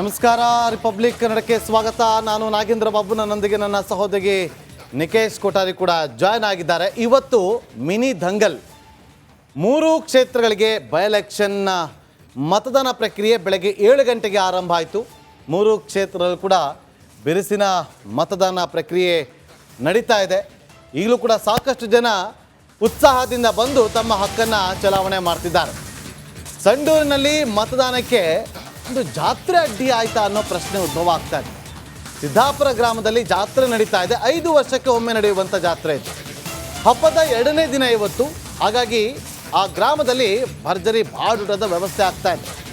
ನಮಸ್ಕಾರ, ರಿಪಬ್ಲಿಕ್ ಕನ್ನಡಕ್ಕೆ ಸ್ವಾಗತ. ನಾನು ನಾಗೇಂದ್ರ ಬಾಬು, ನನ್ನೊಂದಿಗೆ ನನ್ನ ಸಹೋದರಿ ನಿಕೇಶ್ ಕೊಠಾರಿ ಕೂಡ ಜಾಯ್ನ್ ಆಗಿದ್ದಾರೆ. ಇವತ್ತು ಮಿನಿ ದಂಗಲ್, ಮೂರು ಕ್ಷೇತ್ರಗಳಿಗೆ ಬೈ ಎಲೆಕ್ಷನ್ನ ಮತದಾನ ಪ್ರಕ್ರಿಯೆ ಬೆಳಗ್ಗೆ ಏಳು ಗಂಟೆಗೆ ಆರಂಭ ಆಯಿತು. ಮೂರು ಕ್ಷೇತ್ರಗಳು ಕೂಡ ಬಿರುಸಿನ ಮತದಾನ ಪ್ರಕ್ರಿಯೆ ನಡೀತಾ ಇದೆ. ಈಗಲೂ ಕೂಡ ಸಾಕಷ್ಟು ಜನ ಉತ್ಸಾಹದಿಂದ ಬಂದು ತಮ್ಮ ಹಕ್ಕನ್ನು ಚಲಾವಣೆ ಮಾಡ್ತಿದ್ದಾರೆ. ಸಂಡೂರಿನಲ್ಲಿ ಮತದಾನಕ್ಕೆ ಒಂದು ಜಾತ್ರೆ ಅಡ್ಡಿ ಆಯ್ತಾ ಅನ್ನೋ ಪ್ರಶ್ನೆ ಉದ್ಭವ ಆಗ್ತಾ ಇದೆ. ಸಿದ್ದಾಪುರ ಗ್ರಾಮದಲ್ಲಿ ಜಾತ್ರೆ ನಡೀತಾ ಇದೆ. ಐದು ವರ್ಷಕ್ಕೆ ಒಮ್ಮೆ ನಡೆಯುವಂಥ ಜಾತ್ರೆ ಇದು. ಹಬ್ಬದ ಎರಡನೇ ದಿನ ಇವತ್ತು. ಹಾಗಾಗಿ ಆ ಗ್ರಾಮದಲ್ಲಿ ಭರ್ಜರಿ ಬಾಡುಟದ ವ್ಯವಸ್ಥೆ ಆಗ್ತಾ ಇದೆ.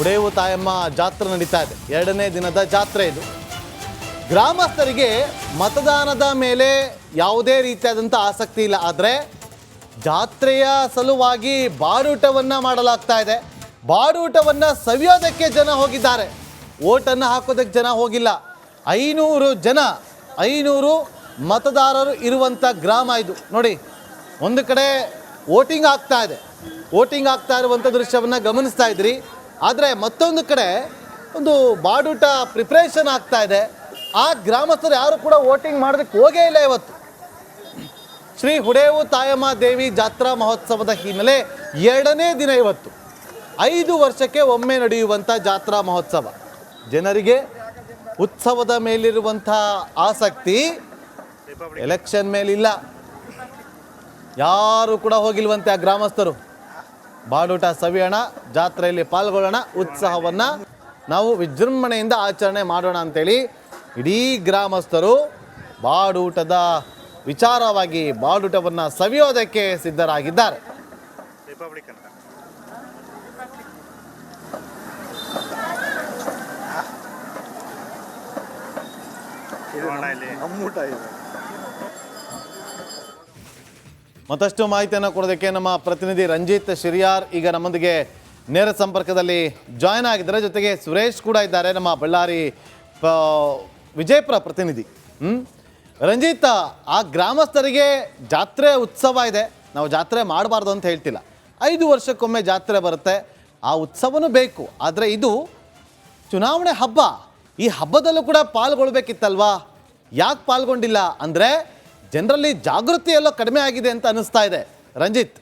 ಉಡೇವು ತಾಯಮ್ಮ ಜಾತ್ರೆ ನಡೀತಾ ಇದೆ. ಎರಡನೇ ದಿನದ ಜಾತ್ರೆ ಇದು. ಗ್ರಾಮಸ್ಥರಿಗೆ ಮತದಾನದ ಮೇಲೆ ಯಾವುದೇ ರೀತಿಯಾದಂಥ ಆಸಕ್ತಿ ಇಲ್ಲ. ಆದರೆ ಜಾತ್ರೆಯ ಸಲುವಾಗಿ ಬಾಡೂಟವನ್ನು ಮಾಡಲಾಗ್ತಾ ಇದೆ. ಬಾಡೂಟವನ್ನು ಸವಿಯೋದಕ್ಕೆ ಜನ ಹೋಗಿದ್ದಾರೆ. ಓಟನ್ನು ಹಾಕೋದಕ್ಕೆ ಜನ ಹೋಗಿಲ್ಲ. ಐನೂರು ಜನ, ಐನೂರು ಮತದಾರರು ಇರುವಂಥ ಗ್ರಾಮ ಇದು. ನೋಡಿ, ಒಂದು ಕಡೆ ವೋಟಿಂಗ್ ಆಗ್ತಾ ಇದೆ. ವೋಟಿಂಗ್ ಆಗ್ತಾ ಇರುವಂಥ ದೃಶ್ಯವನ್ನು ಗಮನಿಸ್ತಾ ಇದ್ರಿ. ಆದರೆ ಮತ್ತೊಂದು ಕಡೆ ಒಂದು ಬಾಡೂಟ ಪ್ರಿಪ್ರೇಷನ್ ಆಗ್ತಾ ಇದೆ. ಆ ಗ್ರಾಮಸ್ಥರು ಯಾರು ಕೂಡ ವೋಟಿಂಗ್ ಮಾಡೋದಕ್ಕೆ ಹೋಗೇ ಇಲ್ಲ ಇವತ್ತು. ಶ್ರೀ ಹುಡೇವು ತಾಯಮ್ಮ ದೇವಿ ಜಾತ್ರಾ ಮಹೋತ್ಸವದ ಹಿನ್ನೆಲೆ ಎರಡನೇ ದಿನ ಇವತ್ತು. ಐದು ವರ್ಷಕ್ಕೆ ಒಮ್ಮೆ ನಡೆಯುವಂಥ ಜಾತ್ರಾ ಮಹೋತ್ಸವ. ಜನರಿಗೆ ಉತ್ಸವದ ಮೇಲಿರುವಂಥ ಆಸಕ್ತಿ ಎಲೆಕ್ಷನ್ ಮೇಲಿಲ್ಲ. ಯಾರು ಕೂಡ ಹೋಗಿಲ್ವಂತೆ ಆ ಗ್ರಾಮಸ್ಥರು. ಬಾಡೂಟ ಸವಿಯೋಣ, ಜಾತ್ರೆಯಲ್ಲಿ ಪಾಲ್ಗೊಳ್ಳೋಣ, ಉತ್ಸಾಹವನ್ನು ನಾವು ವಿಜೃಂಭಣೆಯಿಂದ ಆಚರಣೆ ಮಾಡೋಣ ಅಂತೇಳಿ ಇಡೀ ಗ್ರಾಮಸ್ಥರು ಬಾಡೂಟದ ವಿಚಾರವಾಗಿ ಬಾಡೂಟವನ್ನು ಸವಿಯೋದಕ್ಕೆ ಸಿದ್ಧರಾಗಿದ್ದಾರೆ. ಇದೆ. ಮತ್ತಷ್ಟು ಮಾಹಿತಿಯನ್ನು ಕೊಡೋದಕ್ಕೆ ನಮ್ಮ ಪ್ರತಿನಿಧಿ ರಂಜಿತ್ ಶಿರಿಯಾರ್ ಈಗ ನಮ್ಮೊಂದಿಗೆ ನೇರ ಸಂಪರ್ಕದಲ್ಲಿ ಜಾಯ್ನ್ ಆಗಿದ್ದಾರೆ. ಜೊತೆಗೆ ಸುರೇಶ್ ಕೂಡ ಇದ್ದಾರೆ ನಮ್ಮ ಬಳ್ಳಾರಿ ವಿಜಯಪುರ ಪ್ರತಿನಿಧಿ. ಹ್ಮ್? ರಂಜಿತ್ ಆ ಗ್ರಾಮಸ್ಥರಿಗೆ ಜಾತ್ರೆ ಉತ್ಸವ ಇದೆ. ನಾವು ಜಾತ್ರೆ ಮಾಡಬಾರ್ದು ಅಂತ ಹೇಳ್ತಿಲ್ಲ. ಐದು ವರ್ಷಕ್ಕೊಮ್ಮೆ ಜಾತ್ರೆ ಬರುತ್ತೆ. ಆ ಉತ್ಸವನೂ ಬೇಕು. ಆದರೆ ಇದು ಚುನಾವಣೆ ಹಬ್ಬ. ಈ ಹಬ್ಬದಲ್ಲೂ ಕೂಡ ಪಾಲ್ಗೊಳ್ಬೇಕಿತ್ತಲ್ವಾ? ಯಾಕೆ ಪಾಲ್ಗೊಂಡಿಲ್ಲ ಅಂದರೆ ಜನರಲ್ಲಿ ಜಾಗೃತಿ ಎಲ್ಲ ಕಡಿಮೆ ಆಗಿದೆ ಅಂತ ಅನ್ನಿಸ್ತಾ ಇದೆ. ರಂಜಿತ್.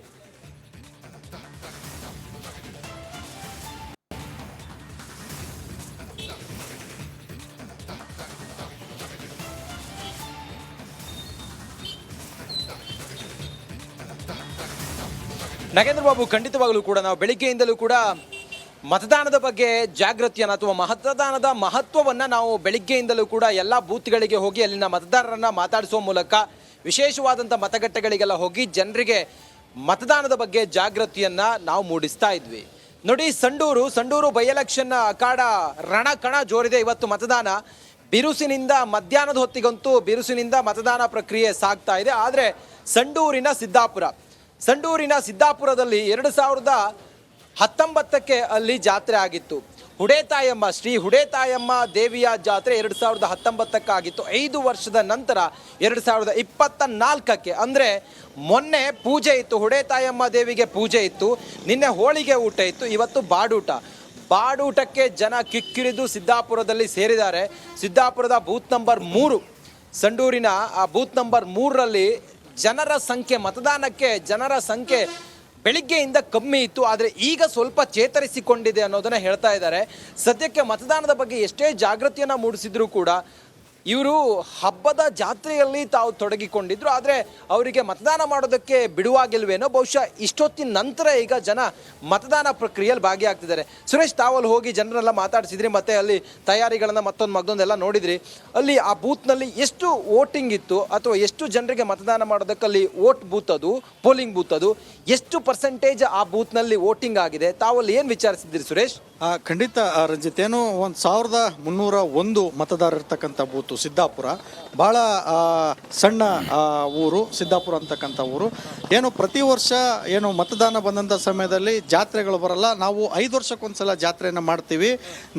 ನಾಗೇಂದ್ರ ಬಾಬು ಖಂಡಿತವಾಗಲೂ ಕೂಡ ನಾವು ಬೆಳಿಗ್ಗೆಯಿಂದಲೂ ಕೂಡ ಮತದಾನದ ಬಗ್ಗೆ ಜಾಗೃತಿಯನ್ನು ಅಥವಾ ಮತದಾನದ ಮಹತ್ವವನ್ನು ನಾವು ಬೆಳಿಗ್ಗೆಯಿಂದಲೂ ಕೂಡ ಎಲ್ಲ ಬೂತ್ಗಳಿಗೆ ಹೋಗಿ ಅಲ್ಲಿನ ಮತದಾರರನ್ನು ಮಾತಾಡಿಸುವ ಮೂಲಕ ವಿಶೇಷವಾದಂಥ ಮತಗಟ್ಟೆಗಳಿಗೆಲ್ಲ ಹೋಗಿ ಜನರಿಗೆ ಮತದಾನದ ಬಗ್ಗೆ ಜಾಗೃತಿಯನ್ನು ನಾವು ಮೂಡಿಸ್ತಾ ಇದ್ವಿ. ನೋಡಿ, ಸಂಡೂರು ಸಂಡೂರು ಬೈ ಎಲೆಕ್ಷನ್ ಅಖಾಡ ರಣ ಕಣ ಜೋರಿದೆ ಇವತ್ತು ಮತದಾನ. ಬಿರುಸಿನಿಂದ ಮಧ್ಯಾಹ್ನದ ಹೊತ್ತಿಗಂತೂ ಬಿರುಸಿನಿಂದ ಮತದಾನ ಪ್ರಕ್ರಿಯೆ ಸಾಗ್ತಾ ಇದೆ. ಆದರೆ ಸಂಡೂರಿನ ಸಿದ್ದಾಪುರ, ಸಂಡೂರಿನ ಸಿದ್ದಾಪುರದಲ್ಲಿ ಎರಡು ಸಾವಿರದ ಹತ್ತೊಂಬತ್ತಕ್ಕೆ ಅಲ್ಲಿ ಜಾತ್ರೆ ಆಗಿತ್ತು. ಹುಡೇತಾಯಮ್ಮ ಶ್ರೀ ಹುಡೇತಾಯಮ್ಮ ದೇವಿಯ ಜಾತ್ರೆ ಎರಡು ಸಾವಿರದ ಹತ್ತೊಂಬತ್ತಕ್ಕಾಗಿತ್ತು. ಐದು ವರ್ಷದ ನಂತರ ಎರಡು ಸಾವಿರದ ಇಪ್ಪತ್ತ ನಾಲ್ಕಕ್ಕೆ ಅಂದರೆ ಮೊನ್ನೆ ಪೂಜೆ ಇತ್ತು. ಹುಡೇತಾಯಮ್ಮ ದೇವಿಗೆ ಪೂಜೆ ಇತ್ತು. ನಿನ್ನೆ ಹೋಳಿಗೆ ಊಟ ಇತ್ತು. ಇವತ್ತು ಬಾಡೂಟ. ಬಾಡೂಟಕ್ಕೆ ಜನ ಕಿಕ್ಕಿರಿದು ಸಿದ್ದಾಪುರದಲ್ಲಿ ಸೇರಿದ್ದಾರೆ. ಸಿದ್ದಾಪುರದ ಬೂತ್ ನಂಬರ್ ಮೂರು. ಸಂಡೂರಿನ ಆ ಬೂತ್ ನಂಬರ್ ಮೂರರಲ್ಲಿ ಜನರ ಸಂಖ್ಯೆ, ಮತದಾನಕ್ಕೆ ಜನರ ಸಂಖ್ಯೆ ಬೆಳಿಗ್ಗೆಯಿಂದ ಕಮ್ಮಿ ಇತ್ತು, ಆದರೆ ಈಗ ಸ್ವಲ್ಪ ಚೇತರಿಸಿಕೊಂಡಿದೆ ಅನ್ನೋದನ್ನ ಹೇಳ್ತಾ ಇದ್ದಾರೆ. ಸದ್ಯಕ್ಕೆ ಮತದಾನದ ಬಗ್ಗೆ ಎಷ್ಟೇ ಜಾಗೃತಿಯನ್ನು ಮೂಡಿಸಿದ್ರು ಕೂಡ ಇವರು ಹಬ್ಬದ ಜಾತ್ರೆಯಲ್ಲಿ ತಾವು ತೊಡಗಿಕೊಂಡಿದ್ರು, ಆದರೆ ಅವರಿಗೆ ಮತದಾನ ಮಾಡೋದಕ್ಕೆ ಬಿಡುವಾಗಿಲ್ವೇನೋ, ಬಹುಶಃ ಇಷ್ಟೊತ್ತಿನ ನಂತರ ಈಗ ಜನ ಮತದಾನ ಪ್ರಕ್ರಿಯೆಯಲ್ಲಿ ಭಾಗಿಯಾಗ್ತಿದ್ದಾರೆ. ಸುರೇಶ್, ತಾವಲ್ಲಿ ಹೋಗಿ ಜನರೆಲ್ಲ ಮಾತಾಡಿಸಿದ್ರಿ, ಮತ್ತೆ ಅಲ್ಲಿ ತಯಾರಿಗಳನ್ನು ಮತ್ತೊಂದು ಮಗದೊಂದೆಲ್ಲ ನೋಡಿದ್ರಿ. ಅಲ್ಲಿ ಆ ಬೂತ್ನಲ್ಲಿ ಎಷ್ಟು ವೋಟಿಂಗ್ ಇತ್ತು, ಅಥವಾ ಎಷ್ಟು ಜನರಿಗೆ ಮತದಾನ ಮಾಡೋದಕ್ಕೆ ಅಲ್ಲಿ ವೋಟ್ ಬೂತ್ ಅದು ಪೋಲಿಂಗ್ ಬೂತ್ ಅದು ಎಷ್ಟು ಪರ್ಸೆಂಟೇಜ್ ಆ ಬೂತ್ನಲ್ಲಿ ವೋಟಿಂಗ್ ಆಗಿದೆ? ತಾವಲ್ಲಿ ಏನು ವಿಚಾರಿಸಿದ್ರಿ ಸುರೇಶ್? ಖಂಡಿತ ರಂಜಿತ್, ಏನು ಒಂದು ಸಾವಿರದ ಮುನ್ನೂರ ಒಂದು ಮತದಾರ ಇರ್ತಕ್ಕಂಥ ಬೂತು. ತಾಲೂಕು ಸಿದ್ದಾಪುರ. ಭಾಳ ಸಣ್ಣ ಊರು, ಸಿದ್ದಾಪುರ ಅಂತಕ್ಕಂಥ ಊರು. ಏನು ಪ್ರತಿ ವರ್ಷ ಏನು ಮತದಾನ ಬಂದಂಥ ಸಮಯದಲ್ಲಿ ಜಾತ್ರೆಗಳು ಬರಲ್ಲ. ನಾವು ಐದು ವರ್ಷಕ್ಕೊಂದ್ಸಲ ಜಾತ್ರೆಯನ್ನು ಮಾಡ್ತೀವಿ.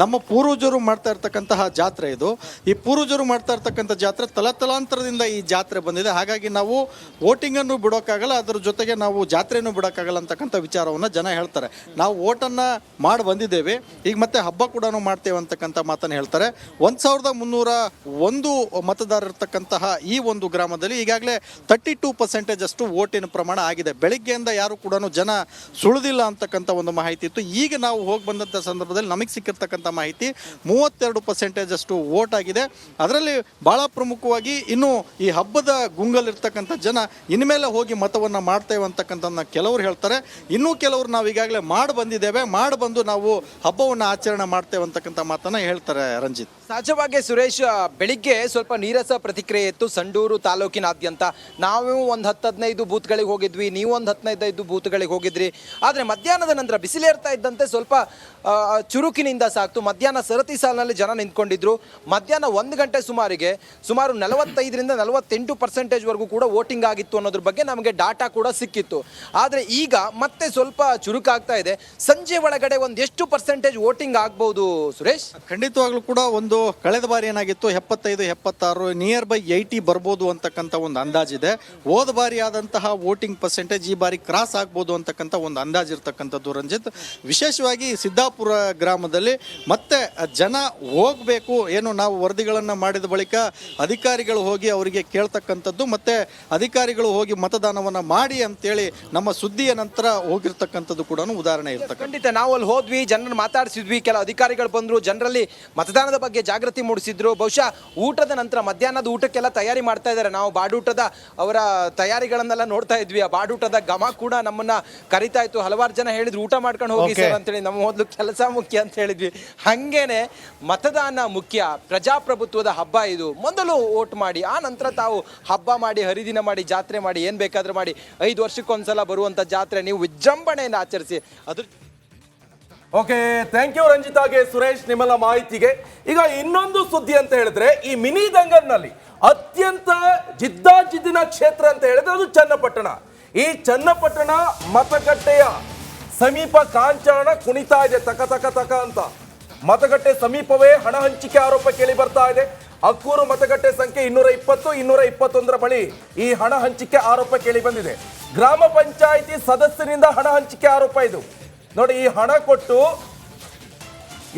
ನಮ್ಮ ಪೂರ್ವಜರು ಮಾಡ್ತಾ ಇರ್ತಕ್ಕಂತಹ ಜಾತ್ರೆ ಇದು. ಈ ಪೂರ್ವಜರು ಮಾಡ್ತಾ ಇರ್ತಕ್ಕಂಥ ಜಾತ್ರೆ ತಲತಲಾಂತರದಿಂದ ಈ ಜಾತ್ರೆ ಬಂದಿದೆ. ಹಾಗಾಗಿ ನಾವು ವೋಟಿಂಗನ್ನು ಬಿಡೋಕ್ಕಾಗಲ್ಲ, ಅದರ ಜೊತೆಗೆ ನಾವು ಜಾತ್ರೆಯನ್ನು ಬಿಡೋಕ್ಕಾಗಲ್ಲ ಅಂತಕ್ಕಂಥ ವಿಚಾರವನ್ನು ಜನ ಹೇಳ್ತಾರೆ. ನಾವು ವೋಟನ್ನು ಮಾಡಿ ಬಂದಿದ್ದೇವೆ. ಈಗ ಮತ್ತೆ ಹಬ್ಬ ಕೂಡ ಮಾಡ್ತೇವೆ ಅಂತಕ್ಕಂಥ ಮಾತನ್ನು ಹೇಳ್ತಾರೆ. ಒಂದು ಸಾವಿರದ ಮುನ್ನೂರ ಒಂದು ಮತದಾರ ಇರ್ತಕ್ಕಂತಹ ಈ ಒಂದು ಗ್ರಾಮದಲ್ಲಿ ಈಗಾಗಲೇ ತರ್ಟಿ ಟೂ ಪರ್ಸೆಂಟೇಜ್ ಅಷ್ಟು ಓಟಿನ ಪ್ರಮಾಣ ಆಗಿದೆ. ಬೆಳಿಗ್ಗೆಯಿಂದ ಯಾರು ಕೂಡ ಜನ ಸುಳಿದಿಲ್ಲ ಅಂತಕ್ಕಂಥ ಒಂದು ಮಾಹಿತಿ ಇತ್ತು. ಈಗ ನಾವು ಹೋಗಿ ಬಂದಂಥ ಸಂದರ್ಭದಲ್ಲಿ ನಮಗೆ ಸಿಕ್ಕಿರ್ತಕ್ಕಂಥ ಮಾಹಿತಿ ಮೂವತ್ತೆರಡು ಪರ್ಸೆಂಟೇಜ್ ಅಷ್ಟು ಓಟ್ ಆಗಿದೆ. ಅದರಲ್ಲಿ ಭಾಳ ಪ್ರಮುಖವಾಗಿ ಇನ್ನು ಈ ಹಬ್ಬದ ಗುಂಗಲ್ಲಿರ್ತಕ್ಕಂಥ ಜನ ಇನ್ಮೇಲೆ ಹೋಗಿ ಮತವನ್ನು ಮಾಡ್ತೇವೆ ಅಂತಕ್ಕಂಥದ್ದನ್ನ ಕೆಲವರು ಹೇಳ್ತಾರೆ. ಇನ್ನೂ ಕೆಲವರು ನಾವು ಈಗಾಗಲೇ ಮಾಡಿ ಬಂದಿದ್ದೇವೆ. ಮಾಡಿ ಬಂದು ನಾವು ಹಬ್ಬವನ್ನು ಆಚರಣೆ ಮಾಡ್ತೇವೆ ಅಂತಕ್ಕಂಥ ಮಾತನ್ನು ಹೇಳ್ತಾರೆ ರಂಜಿತ್. ಸಹಜವಾಗಿ ಸುರೇಶ್ ಬೆಳಿಗ್ಗೆ ಸ್ವಲ್ಪ ನೀರಸ ಪ್ರತಿಕ್ರಿಯೆ ಇತ್ತು ಸಂಡೂರು ತಾಲೂಕಿನಾದ್ಯಂತ. ನಾವು ಒಂದು ಹತ್ತು ಹದಿನೈದು ಬೂತ್ಗಳಿಗೆ ಹೋಗಿದ್ವಿ, ನೀವು ಒಂದು ಹದಿನೈದು ಬೂತ್ಗಳಿಗೆ ಹೋಗಿದ್ರಿ. ಆದರೆ ಮಧ್ಯಾಹ್ನದ ನಂತರ ಬಿಸಿಲೇರ್ತಾ ಇದ್ದಂತೆ ಸ್ವಲ್ಪ ಚುರುಕಿನಿಂದ ಸಾಕ್ತು. ಮಧ್ಯಾಹ್ನ ಸರತಿ ಸಾಲಿನಲ್ಲಿ ಜನ ನಿಂತ್ಕೊಂಡಿದ್ರು. ಮಧ್ಯಾಹ್ನ ಒಂದು ಗಂಟೆ ಸುಮಾರಿಗೆ ಸುಮಾರು ನಲವತ್ತೈದರಿಂದ ನಲವತ್ತೆಂಟು ಪರ್ಸೆಂಟೇಜ್ವರೆಗೂ ಕೂಡ ವೋಟಿಂಗ್ ಆಗಿತ್ತು ಅನ್ನೋದ್ರ ಬಗ್ಗೆ ನಮಗೆ ಡಾಟಾ ಕೂಡ ಸಿಕ್ಕಿತ್ತು. ಆದರೆ ಈಗ ಮತ್ತೆ ಸ್ವಲ್ಪ ಚುರುಕಾಗ್ತಾ ಇದೆ. ಸಂಜೆ ಒಳಗಡೆ ಒಂದೆಷ್ಟು ಪರ್ಸೆಂಟೇಜ್ ವೋಟಿಂಗ್ ಆಗ್ಬೋದು ಸುರೇಶ್? ಖಂಡಿತವಾಗ್ಲೂ ಕೂಡ ಒಂದು ಕಳೆದ ಬಾರಿ ಏನಾಗಿತ್ತು? ಎಪ್ಪತ್ತೈದು, ಎಪ್ಪತ್ತಾರು ನಿಯರ್ ಬೈ ಏಯ್ಟಿ ಬರ್ಬೋದು ಅಂತಕ್ಕಂಥ ಒಂದು ಅಂದಾಜಿದೆ. ಹೋದ ಬಾರಿ ಆದಂತಹ ವೋಟಿಂಗ್ ಪರ್ಸೆಂಟೇಜ್ ಈ ಬಾರಿ ಕ್ರಾಸ್ ಆಗ್ಬೋದು ಅಂತಕ್ಕಂಥ ಒಂದು ಅಂದಾಜು ಇರ್ತಕ್ಕಂಥದ್ದು ರಂಜಿತ್. ವಿಶೇಷವಾಗಿ ಸಿದ್ದಾಪುರ ಗ್ರಾಮದಲ್ಲಿ ಮತ್ತೆ ಜನ ಹೋಗಬೇಕು ಏನು ನಾವು ವರದಿಗಳನ್ನು ಮಾಡಿದ ಬಳಿಕ ಅಧಿಕಾರಿಗಳು ಹೋಗಿ ಅವರಿಗೆ ಕೇಳ್ತಕ್ಕಂಥದ್ದು ಮತ್ತೆ ಅಧಿಕಾರಿಗಳು ಹೋಗಿ ಮತದಾನವನ್ನು ಮಾಡಿ ಅಂತೇಳಿ ನಮ್ಮ ಸುದ್ದಿಯ ನಂತರ ಹೋಗಿರ್ತಕ್ಕಂಥದ್ದು ಕೂಡ ಉದಾಹರಣೆ ಇರ್ತಕ್ಕಂಥ ಖಂಡಿತ ನಾವು ಅಲ್ಲಿ ಹೋದ್ವಿ, ಜನರನ್ನು ಮಾತಾಡಿಸಿದ್ವಿ, ಕೆಲ ಅಧಿಕಾರಿಗಳು ಬಂದರು, ಜನರಲ್ಲಿ ಮತದಾನದ ಬಗ್ಗೆ ಜಾಗೃತಿ ಮೂಡಿಸಿದ್ರು. ಬಹುಶಃ ಊಟದ ನಂತರ ಮಧ್ಯಾಹ್ನದ ಊಟಕ್ಕೆಲ್ಲ ತಯಾರಿ ಮಾಡ್ತಾ ಇದ್ದಾರೆ. ನಾವು ಬಾಡೂಟದ ಅವರ ತಯಾರಿಗಳನ್ನೆಲ್ಲ ನೋಡ್ತಾ ಇದ್ವಿ. ಆ ಬಾಡೂಟದ ಘಮ ಕೂಡ ನಮ್ಮನ್ನ ಕರಿತಾ ಇತ್ತು. ಹಲವಾರು ಜನ ಹೇಳಿದ್ರು ಊಟ ಮಾಡ್ಕೊಂಡು ಹೋಗಿ. ಸರ್ ಅಂತೇಳಿ. ನಮ್ಮ ಮೊದಲು ಕೆಲಸ ಮುಖ್ಯ ಅಂತ ಹೇಳಿದ್ವಿ. ಹಂಗೇನೆ ಮತದಾನ ಮುಖ್ಯ. ಪ್ರಜಾಪ್ರಭುತ್ವದ ಹಬ್ಬ ಇದು. ಮೊದಲು ಓಟ್ ಮಾಡಿ ಆ ನಂತರ ತಾವು ಹಬ್ಬ ಮಾಡಿ ಹರಿದಿನ ಮಾಡಿ ಜಾತ್ರೆ ಮಾಡಿ ಏನ್ ಬೇಕಾದ್ರೂ ಮಾಡಿ. ಐದು ವರ್ಷಕ್ಕೊಂದ್ಸಲ ಬರುವಂತ ಜಾತ್ರೆ ನೀವು ವಿಜೃಂಭಣೆಯನ್ನು ಆಚರಿಸಿ. ಅದ್ರ ಓಕೆ ಥ್ಯಾಂಕ್ ಯು ರಂಜಿತಾಗೆ ಸುರೇಶ್ ನಿಮ್ಮೆಲ್ಲ ಮಾಹಿತಿಗೆ. ಈಗ ಇನ್ನೊಂದು ಸುದ್ದಿ ಅಂತ ಹೇಳಿದ್ರೆ, ಈ ಮಿನಿ ದಂಗಲ್ನಲ್ಲಿ ಅತ್ಯಂತ ಜಿದ್ದಾಜಿದ್ದಿನ ಕ್ಷೇತ್ರ ಅಂತ ಹೇಳಿದ್ರೆ ಅದು ಚನ್ನಪಟ್ಟಣ. ಈ ಚನ್ನಪಟ್ಟಣ ಮತಗಟ್ಟೆಯ ಸಮೀಪ ಕಾಂಚಾಣ ಕುಣಿತಾ ಇದೆ, ತಕ ತಕ ತಕ ಅಂತ. ಮತಗಟ್ಟೆ ಸಮೀಪವೇ ಹಣ ಹಂಚಿಕೆ ಆರೋಪ ಕೇಳಿ ಬರ್ತಾ ಇದೆ. ಅಕ್ಕೂರು ಮತಗಟ್ಟೆ ಸಂಖ್ಯೆ ಇನ್ನೂರ ಇಪ್ಪತ್ತು ಇನ್ನೂರ ಇಪ್ಪತ್ತೊಂದರ ಬಳಿ ಈ ಹಣ ಹಂಚಿಕೆ ಆರೋಪ ಕೇಳಿ ಬಂದಿದೆ. ಗ್ರಾಮ ಪಂಚಾಯಿತಿ ಸದಸ್ಯರಿಂದ ಹಣ ಹಂಚಿಕೆ ಆರೋಪ ಇದು. ನೋಡಿ, ಈ ಹಣ ಕೊಟ್ಟು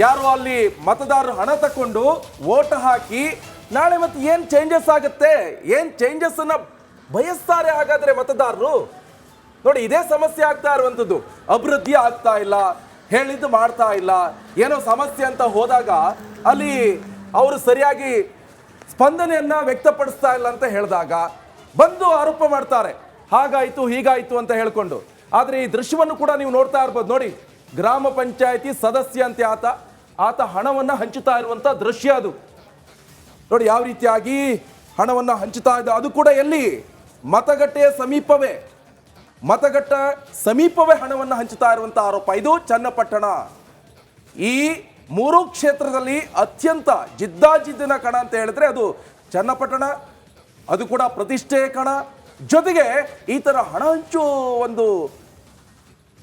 ಯಾರು ಅಲ್ಲಿ ಮತದಾರರು ಹಣ ತಕೊಂಡು ಓಟ್ ಹಾಕಿ ನಾಳೆ ಮತ್ತೆ ಏನ್ ಚೇಂಜಸ್ ಆಗುತ್ತೆ? ಏನ್ ಚೇಂಜಸ್ ಅನ್ನ ಬಯಸ್ತಾರೆ ಹಾಗಾದ್ರೆ ಮತದಾರರು? ನೋಡಿ, ಇದೇ ಸಮಸ್ಯೆ ಆಗ್ತಾ ಇರುವಂಥದ್ದು. ಅಭಿವೃದ್ಧಿ ಆಗ್ತಾ ಇಲ್ಲ, ಹೇಳಿದ್ದು ಮಾಡ್ತಾ ಇಲ್ಲ, ಏನೋ ಸಮಸ್ಯೆ ಅಂತ ಹೋದಾಗ ಅಲ್ಲಿ ಅವರು ಸರಿಯಾಗಿ ಸ್ಪಂದನೆಯನ್ನ ವ್ಯಕ್ತಪಡಿಸ್ತಾ ಇಲ್ಲ ಅಂತ ಹೇಳಿದಾಗ ಬಂದು ಆರೋಪ ಮಾಡ್ತಾರೆ. ಹಾಗಾಯ್ತು, ಹೀಗಾಯ್ತು ಅಂತ ಹೇಳ್ಕೊಂಡು. ಆದ್ರೆ ಈ ದೃಶ್ಯವನ್ನು ಕೂಡ ನೀವು ನೋಡ್ತಾ ಇರ್ಬೋದು. ನೋಡಿ, ಗ್ರಾಮ ಪಂಚಾಯತಿ ಸದಸ್ಯ ಅಂತ ಆತ ಆತ ಹಣವನ್ನು ಹಂಚುತ್ತಾ ಇರುವಂಥ ದೃಶ್ಯ ಅದು. ನೋಡಿ, ಯಾವ ರೀತಿಯಾಗಿ ಹಣವನ್ನು ಹಂಚುತ್ತಾ ಇದೆ. ಅದು ಕೂಡ ಎಲ್ಲಿ? ಮತಗಟ್ಟೆಯ ಸಮೀಪವೇ. ಮತಗಟ್ಟ ಸಮೀಪವೇ ಹಣವನ್ನು ಹಂಚುತ್ತಾ ಇರುವಂಥ ಆರೋಪ. ಇದು ಚನ್ನಪಟ್ಟಣ. ಈ ಮೂರು ಕ್ಷೇತ್ರದಲ್ಲಿ ಅತ್ಯಂತ ಜಿದ್ದಾಜಿದ್ದಿನ ಕಣ ಅಂತ ಹೇಳಿದ್ರೆ ಅದು ಚನ್ನಪಟ್ಟಣ, ಅದು ಕೂಡ ಪ್ರತಿಷ್ಠೆಯ ಕಣ. ಜೊತೆಗೆ ಈ ಥರ ಹಣ ಹಂಚು ಒಂದು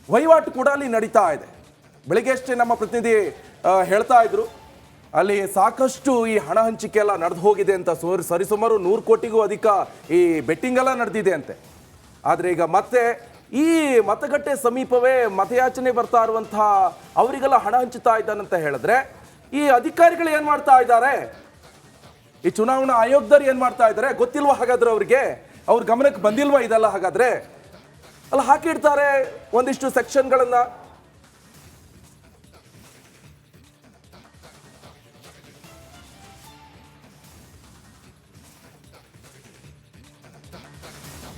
ವಹಿವಾಟು ಕೂಡ ಅಲ್ಲಿ ನಡೀತಾ ಇದೆ. ಬೆಳಿಗ್ಗೆ ಅಷ್ಟೇ ನಮ್ಮ ಪ್ರತಿನಿಧಿ ಹೇಳ್ತಾ ಇದ್ರು. ಅಲ್ಲಿ ಸಾಕಷ್ಟು ಈ ಹಣ ಹಂಚಿಕೆ ಎಲ್ಲ ನಡೆದು ಹೋಗಿದೆ ಅಂತ ಸುಮಾರು ಸರಿಸುಮಾರು ನೂರು ಕೋಟಿಗೂ ಅಧಿಕ ಈ ಬೆಟ್ಟಿಂಗ್ ಎಲ್ಲ ನಡೆದಿದೆ ಅಂತೆ. ಆದರೆ ಈಗ ಮತ್ತೆ ಈ ಮತಗಟ್ಟೆ ಸಮೀಪವೇ ಮತಯಾಚನೆ ಬರ್ತಾ ಇರುವಂತಹ ಅವರಿಗೆಲ್ಲ ಹಣ ಹಂಚುತ್ತಾ ಇದ್ದಾನಂತ ಹೇಳಿದ್ರೆ, ಈ ಅಧಿಕಾರಿಗಳು ಏನು ಮಾಡ್ತಾ ಇದ್ದಾರೆ? ಈ ಚುನಾವಣಾ ಆಯೋಗದವ್ರು ಏನು ಮಾಡ್ತಾ ಇದ್ದಾರೆ? ಗೊತ್ತಿಲ್ವಾ ಹಾಗಾದ್ರೆ ಅವರಿಗೆ? ಅವ್ರ ಗಮನಕ್ಕೆ ಬಂದಿಲ್ವಾ ಇದೆಲ್ಲ ಹಾಗಾದ್ರೆ? ಅಲ್ಲ ಹಾಕಿಡ್ತಾರೆ ಒಂದಿಷ್ಟು ಸೆಕ್ಷನ್ಗಳನ್ನ